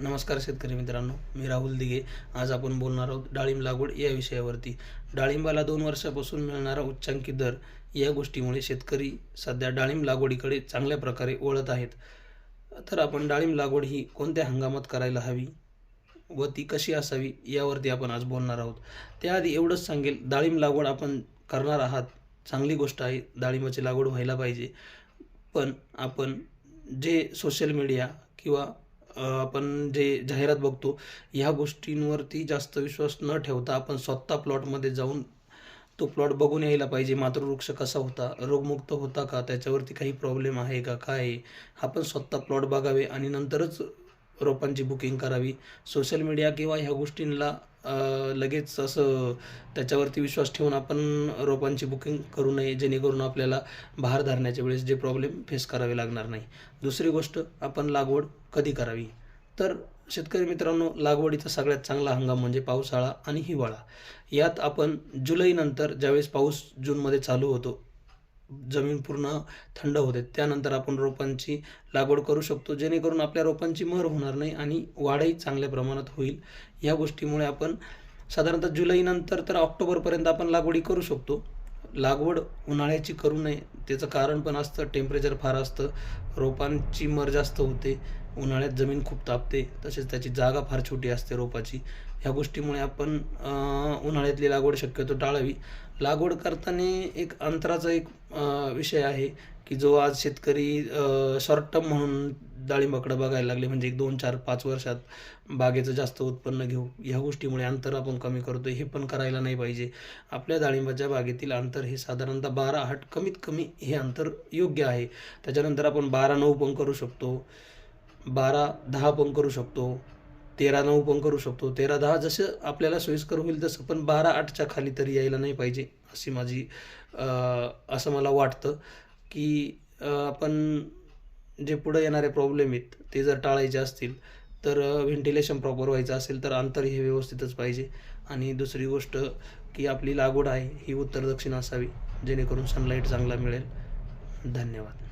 नमस्कार शेतकरी मित्रांनो मी राहुल दिघे. आज आपण बोलणार आहोत डाळिंब लागवड या विषयावरती. डाळिंबाला दोन वर्षापासून मिळणारा उच्चांकी दर या गोष्टीमुळे शेतकरी सध्या डाळिंब लागवडीकडे चांगल्या प्रकारे वळत आहेत. तर आपण डाळिंब लागवड ही कोणत्या हंगामात करायला हवी व ती कशी असावी यावरती आपण आज बोलणार आहोत. त्याआधी एवढंच सांगेल डाळिंब लागवड आपण करणार आहात चांगली गोष्ट आहे डाळिंबाची लागवड व्हायला पाहिजे. पण आपण जे सोशल मीडिया किंवा आपण जे जाहिरात बघतो ह्या गोष्टींवरती जास्त विश्वास न ठेवता आपण स्वतः प्लॉटमध्ये जाऊन तो प्लॉट बघून यायला पाहिजे मातृवृक्ष कसा होता रोगमुक्त होता का त्याच्यावरती काही प्रॉब्लेम आहे का काय आहे? आपण स्वतः प्लॉट बघावे आणि नंतरच रोपांची बुकिंग करावी. सोशल मीडिया किंवा ह्या गोष्टींना लगेच असं त्याच्यावरती विश्वास ठेवून आपण रोपांची बुकिंग करू नये जेणेकरून आपल्याला बहार धरण्याच्या वेळेस जे प्रॉब्लेम फेस करावे लागणार नाही. दुसरी गोष्ट आपण लागवड कधी करावी? तर शेतकरी मित्रांनो लागवडीचा सगळ्यात चांगला हंगाम म्हणजे पावसाळा आणि हिवाळा. यात आपण जुलैनंतर ज्यावेळेस पाऊस जूनमध्ये चालू होतो जमीन पूर्ण थंड होते. त्यानंतर आपण रोपांची लागवड करू शकतो. जेणेकरून आपल्या रोपांची मर होणार नाही आणि वाढही चांगल्या प्रमाणात होईल. या गोष्टीमुळे आपण साधारणतः जुलैनंतर तर ऑक्टोबरपर्यंत आपण लागवडी करू शकतो. लागवड उन्हाळ्याची करू नये. त्याचं कारण पण असतं टेम्परेचर फार असतं रोपांची मर जास्त होते उन्हाळ्यात जमीन खूप तापते तसेच त्याची जागा फार छोटी असते रोपाची. ह्या गोष्टीमुळे आपण उन्हाळ्यातली लागवड शक्यतो टाळावी. लागवड करताना एक अंतराचा एक विषय आहे की जो आज शेतकरी शॉर्ट टर्म म्हणून डाळिंबाकडं बघायला लागले म्हणजे एक दोन चार पाच वर्षात बागेचं जास्त उत्पन्न घेऊ. ह्या गोष्टीमुळे अंतर आपण कमी करतो हे पण करायला नाही पाहिजे. आपल्या डाळिंबाच्या बागेतील अंतर हे साधारणतः बारा आठ कमीत कमी हे अंतर योग्य आहे. त्याच्यानंतर आपण बारा नऊ पण करू शकतो. बारा दहा पण करू शकतो. तेरा नऊ पण करू शकतो. तेरा दहा जसं आपल्याला सोयीस्कर होईल तसं पण बारा आठच्या खाली तरी यायला नाही पाहिजे अशी माझी असं मला वाटतं की आपण जे पुढे येणारे प्रॉब्लेम आहेत ते जर टाळायचे असतील तर व्हेंटिलेशन प्रॉपर व्हायचं असेल तर अंतर हे व्यवस्थितच पाहिजे. आणि दुसरी गोष्ट की आपली लागवड आहे ही उत्तर दक्षिण असावी जेणेकरून सनलाईट चांगला मिळेल. धन्यवाद.